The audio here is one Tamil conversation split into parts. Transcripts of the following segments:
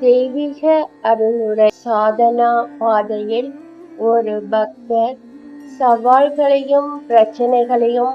தெய்வீக அருளுடைய சாதனா பாதையில் ஒரு பக்தர் சவால்களையும் பிரச்சனைகளையும்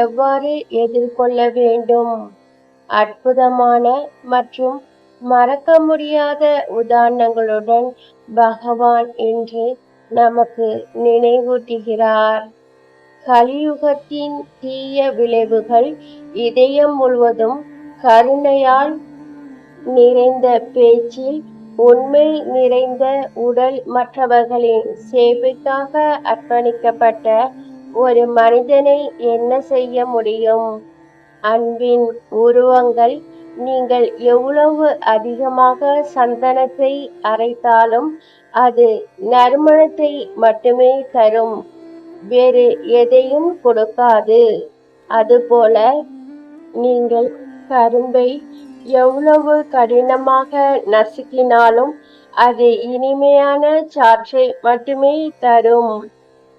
எவ்வாறு எதிர்கொள்ள வேண்டும்? அற்புதமான மற்றும் மறக்க முடியாத உதாரணங்களுடன் பகவான் இன்று நமக்கு நினைவூட்டுகிறார். கலியுகத்தின் தீய விளைவுகள் இதயம் முழுவதும் கருணையால் நிறைந்த பேச்சில் உண்மை நிறைந்த உடல் மற்றவர்களின் சேவைக்காக அர்ப்பணிக்கப்பட்ட ஒரு மனிதனை என்ன செய்ய முடியும்? அன்பின் உருவங்கள் நீங்கள் எவ்வளவு அதிகமாக சந்தனத்தை அரைத்தாலும் அது நறுமணத்தை மட்டுமே தரும். வேறு எதையும் கொடுக்காது. அதுபோல நீங்கள் கரும்பை எவ்வளவு கடினமாக நசுக்கினாலும் அது இனிமையான சாற்றை மட்டுமே தரும்.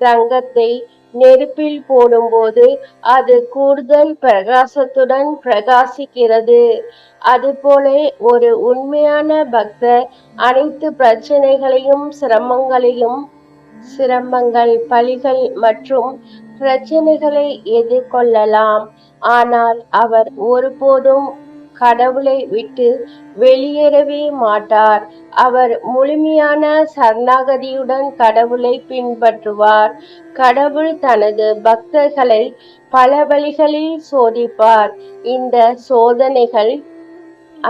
தங்கத்தை நெருப்பில் போடும்போது அது கூடுதல் பிரகாசத்துடன் பிரகாசிக்கிறது. அதுபோல ஒரு உண்மையான பக்தர் அனைத்து பிரச்சனைகளையும் சிரமங்களையும் சிரமங்கள் பலிகள் மற்றும் பிரச்சனைகளை எதிர்கொள்ளலாம். ஆனால் அவர் ஒருபோதும் கடவுளை விட்டு வெளியேறவே மாட்டார். அவர் முழுமையான சரணாகதியுடன் கடவுளை பின்பற்றுவார். கடவுள் தனது பக்தர்களை பல வழிகளில் சோதிப்பார். இந்த சோதனைகள்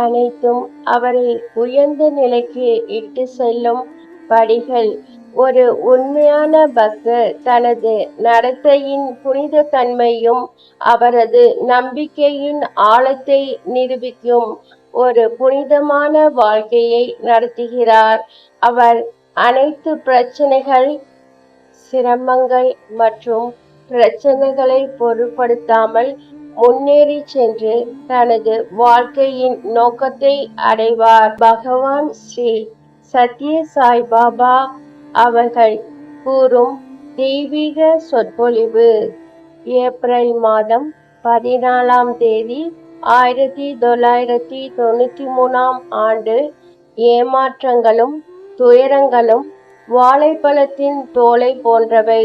அனைத்தும் அவரை உயர்ந்த நிலைக்கு இட்டு செல்லும் படிகள். ஒரு உண்மையான பக்தர் தனது நடத்தையின் புனித தன்மையும் அவரது நம்பிக்கையின் ஆழத்தை நிரூபிக்கும் ஒரு புனிதமான வாழ்க்கையை நடத்துகிறார். அவர் அனைத்து பிரச்சனைகள் சிரமங்கள் மற்றும் பிரச்சனைகளை பொருட்படுத்தாமல் முன்னேறி சென்று தனது வாழ்க்கையின் நோக்கத்தை அடைவார். பகவான் ஸ்ரீ சத்ய சாய் பாபா அவர்கள் கூறும் தெய்வீக சொற்பொழிவு. ஏப்ரல் மாதம் பதினாலாம் தேதி ஆயிரத்தி தொள்ளாயிரத்தி தொண்ணூற்றி மூணாம் ஆண்டு ஏமாற்றங்களும் துயரங்களும் வாழைப்பழத்தின் தோலை போன்றவை.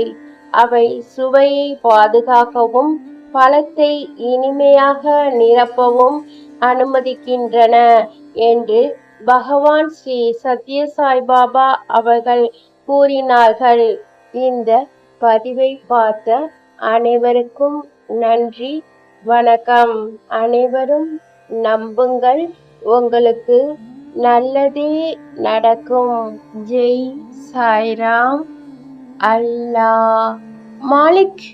அவை சுவையை பாதுகாக்கவும் பழத்தை இனிமையாக நிரப்பவும் அனுமதிக்கின்றன என்று பகவான் ஸ்ரீ சத்ய சாய்பாபா அவர்கள் கூறினார்கள். இந்த பதிவை பார்த்த அனைவருக்கும் நன்றி வணக்கம். அனைவரும் நம்புங்கள். உங்களுக்கு நல்லதே நடக்கும். ஜெய் சாய்ராம். அல்லா மாலிக்.